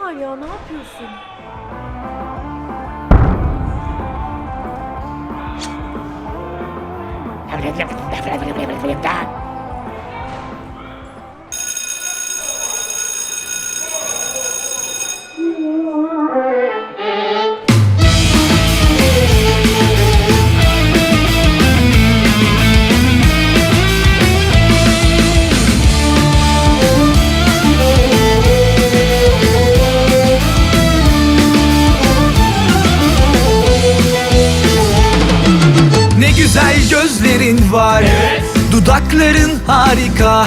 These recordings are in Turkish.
var ya ne yapıyorsun? Ne güzel gözlerin var. Dudakların harika.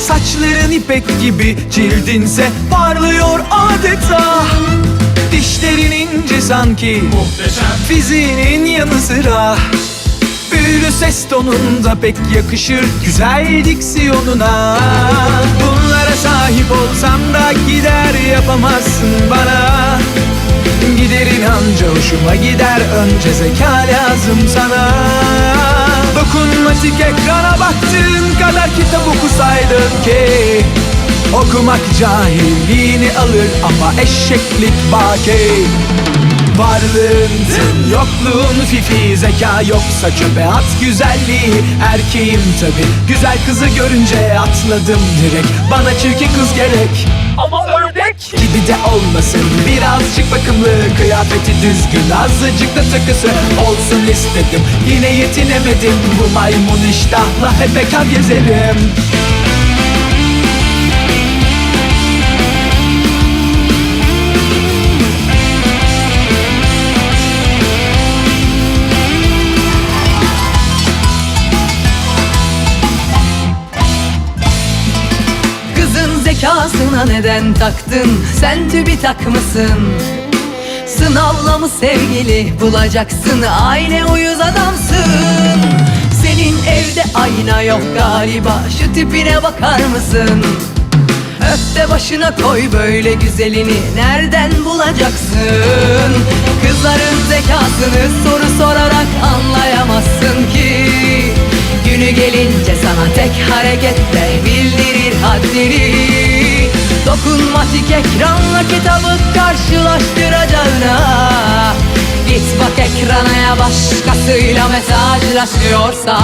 Saçların ipek gibi Cildinse parlıyor adeta. Dişlerin ince sanki. Fiziğinin yanı sıra. Büyülü ses tonunda pek yakışır Güzel diksiyonuna. Bunlara sahip olsam da gider yapamazsın bana anca hoşuma gider. Önce zeka lazım sana. Dokunmatik ekrana baktığın kadar kitap okusaydın ki. Okumak cahilliğini alır ama eşeklik baki Varlığın tüm yokluğun fifi Zeka yoksa çöpe at güzelliği. Erkeğim tabi güzel kızı görünce atladım direkt. Bana çirkin kız gerek. Ama ördek gibi de olmasın. Birazcık bakımlı kıyafeti düzgün Azıcık da takısı olsun istedim. Yine yetinemedim bu maymun iştahla hep bekar gezerim Zekasına neden taktın? Sen TÜBİTAK mısın Sınavla mı sevgili bulacaksın? Aile uyuz adamsın. Senin evde ayna yok galiba. Şu tipine bakar mısın? Öfte başına koy böyle güzelini. Nereden bulacaksın? Kızların zekasını soru sorarak anlayamazsın ki. Günü gelince sana tek hareketle bildirir haddini Dokunmatik ekranla kitabı karşılaştıracağına. Git bak ekrana ya başkasıyla mesajlaşıyorsa.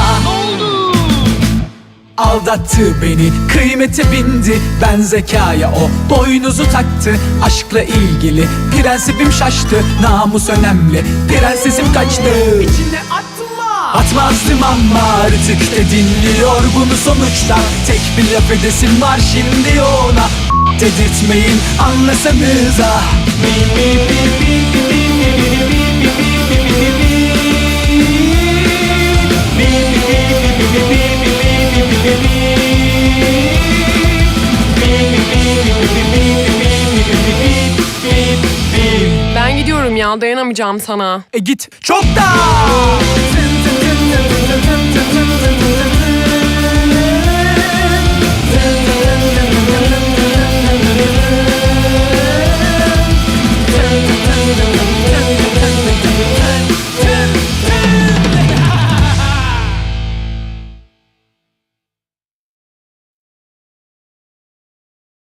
Aldattı beni, kıymete bindi. Ben zekaya o boynuzu taktı. Aşkla ilgili prensibim şaştı. Namus önemli, prensesim kaçtı. İçine atma. Atmazdım ama artık de dinliyor bunu sonuçta. Tek bir laf edesim var şimdi ona dedirtmeyin anlasanız ah Ben gidiyorum ya dayanamayacağım sana. E git. Çok da.